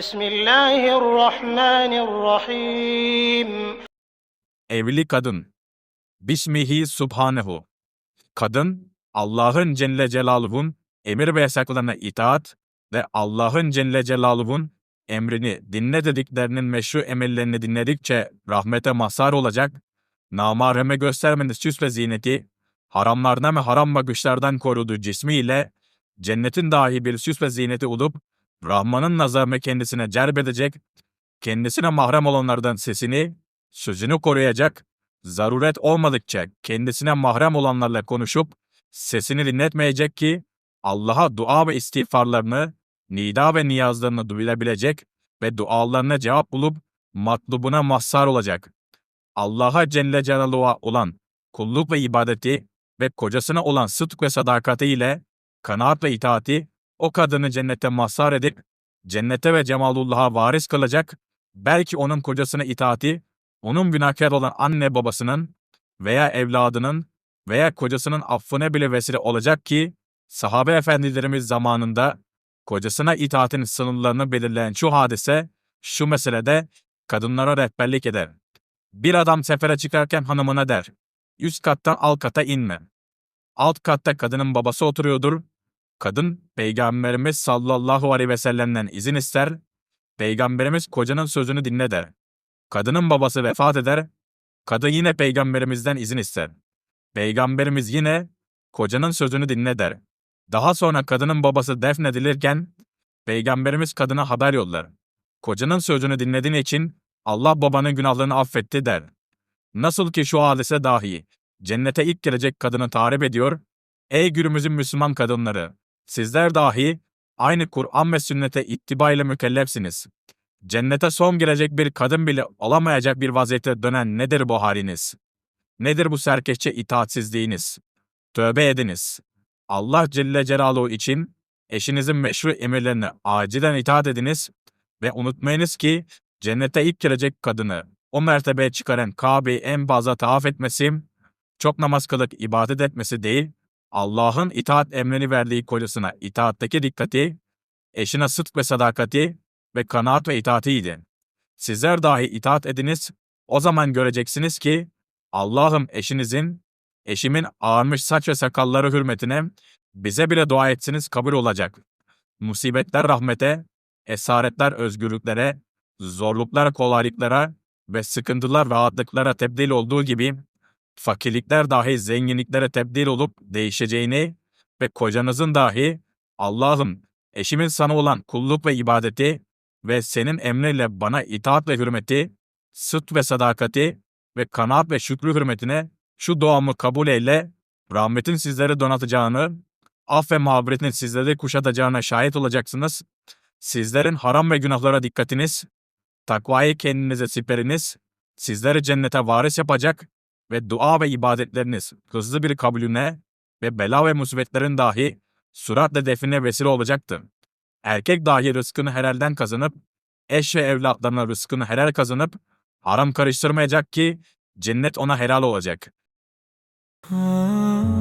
Bismillahirrahmanirrahim. Evli kadın. Bismihi subhanehu. Kadın, Allah'ın Celle Celaluhu'nun emir ve yasaklarına itaat ve Allah'ın Celle Celaluhu'nun emrini dinle dediklerinin meşru emellerini dinledikçe rahmete mazhar olacak, namareme göstermeniz süs ve ziyneti, haramlardan ve haram bakışlardan koruduğu cismiyle cennetin dahi bir süs ve ziyneti olup Rahman'ın nazarını kendisine celbedecek, kendisine mahrem olanlardan sesini, sözünü koruyacak, zaruret olmadıkça kendisine mahrem olanlarla konuşup sesini dinletmeyecek ki Allah'a dua ve istiğfarlarını, nida ve niyazlarını duyabilecek ve dualarına cevap bulup matlubuna mazhar olacak. Allah'a Celle Celaluhu'ya olan kulluk ve ibadeti ve kocasına olan sıdk ve sadakati ile kanaat ve itaati o kadını cennete mazhar edip cennete ve cemalullah'a varis kılacak, belki onun kocasına itaati onun günahkar olan anne babasının veya evladının veya kocasının affına bile vesile olacak ki, sahabe efendilerimiz zamanında kocasına itaatin sınırlarını belirleyen şu hadise, şu meselede kadınlara rehberlik eder. Bir adam sefere çıkarken hanımına der, üst kattan alt kata inme. Alt katta kadının babası oturuyordur. Kadın, Peygamberimiz sallallahu aleyhi ve sellem'den izin ister. Peygamberimiz kocanın sözünü dinle der. Kadının babası vefat eder, kadın yine peygamberimizden izin ister. Peygamberimiz yine kocanın sözünü dinle der. Daha sonra kadının babası defnedilirken peygamberimiz kadına haber yollar. Kocanın sözünü dinlediğin için Allah babanın günahlarını affetti der. Nasıl ki şu hadise dahi cennete ilk girecek kadını tarif ediyor. Ey günümüzün Müslüman kadınları! Sizler dahi aynı Kur'an ve sünnete ittiba ile mükellefsiniz. Cennete son girecek bir kadın bile olamayacak bir vaziyete dönen nedir bu haliniz? Nedir bu serkeşçe itaatsizliğiniz? Tövbe ediniz. Allah Celle Celaluhu için eşinizin meşru emirlerine acilen itaat ediniz ve unutmayınız ki cennete ilk girecek kadını o mertebeye çıkaran Kabe'yi en fazla tavaf etmesi, çok namaz kılıp ibadet etmesi değil, Allah'ın itaat emrini verdiği kocasına itaatteki dikkati, eşine sıdk ve sadakati ve kanaat ve itaatiydi. Sizler dahi itaat ediniz, o zaman göreceksiniz ki Allah'ım eşinizin, eşimin ağarmış saç ve sakalları hürmetine bize bile dua etsiniz kabul olacak. Musibetler rahmete, esaretler özgürlüklere, zorluklar kolaylıklara ve sıkıntılar rahatlıklara tebdil olduğu gibi fakirlikler dahi zenginliklere tebdil olup değişeceğini ve kocanızın dahi Allah'ım eşimin sana olan kulluk ve ibadeti ve senin emriyle bana itaat ve hürmeti, sıt ve sadakati ve kanaat ve şükrü hürmetine şu duamı kabul eyle, rahmetin sizleri donatacağını, af ve mağfiretin sizleri kuşatacağına şahit olacaksınız. Sizlerin haram ve günahlara dikkatiniz, takvayı kendinize siperiniz, sizleri cennete varis yapacak ve dua ve ibadetleriniz hızlı bir kabulüne ve bela ve musibetlerin dahi süratle define vesile olacaktır. Erkek dahi rızkını helalden kazanıp, eş ve evlatlarına rızkını helal kazanıp, haram karıştırmayacak ki cennet ona helal olacak. Ah